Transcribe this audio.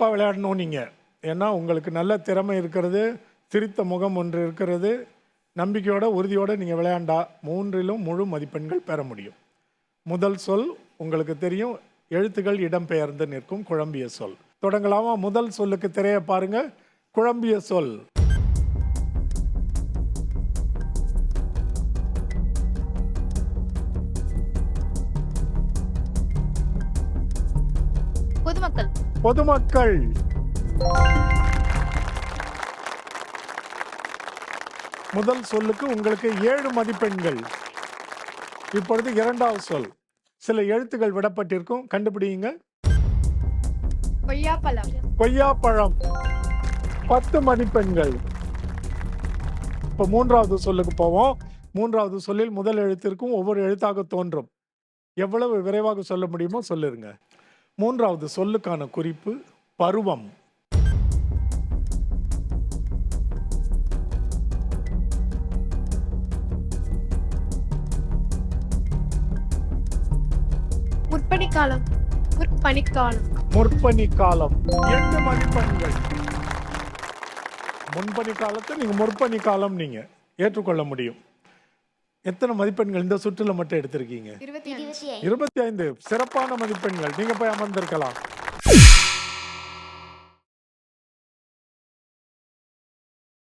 சிறப்பாக விளையாடணும் நீங்கள் ஏன்னா உங்களுக்கு நல்ல திறமை இருக்கிறது சிரித்த முகம் ஒன்று இருக்கிறது நம்பிக்கையோட உறுதியோடு நீங்கள் விளையாண்டா மூன்றிலும் முழு மதிப்பெண்கள் பெற முடியும். முதல் சொல் உங்களுக்கு தெரியும் எழுத்துக்கள் இடம்பெயர்ந்து நிற்கும் குழம்பிய சொல். தொடங்கலாமா? முதல் சொல்லுக்கு திரைய பாருங்க. குழம்பிய சொல். பொதுமக்கள். பொதுமக்கள். முதல் சொல்லுக்கு உங்களுக்கு ஏழு மதிப்பெண்கள். இப்பொழுது இரண்டாவது சொல். சில எழுத்துக்கள் விடப்பட்டிருக்கும். கண்டுபிடிங்க கொய்யாப்பழம். கொய்யாப்பழம். பத்து மதிப்பெண்கள். இப்போ மூன்றாவது சொல்லுக்கு போவோம். மூன்றாவது சொல்லில் முதல் எழுத்திற்கும் ஒவ்வொரு எழுத்தாக தோன்றும். எவ்வளவு விரைவாக சொல்ல முடியுமோ சொல்லிருங்க மூன்றாவது சொல்லுக்கான குறிப்பு பருவம். முற்பனி காலம் முற்பனிக்காலம் முற்பனி காலம். எட்டு மதிப்பெண்கள். முன்பனி காலத்தை நீங்க முற்பனி காலம் நீங்க ஏற்றுக்கொள்ள முடியும். எத்தனை மதிப்பெண்கள் இந்த சுற்றுல மட்டும் எடுத்திருக்கீங்க? இருபத்தி ஐந்து. சிறப்பான மதிப்பெண்கள். நீங்க போய் அமர்ந்திருக்கலாம்.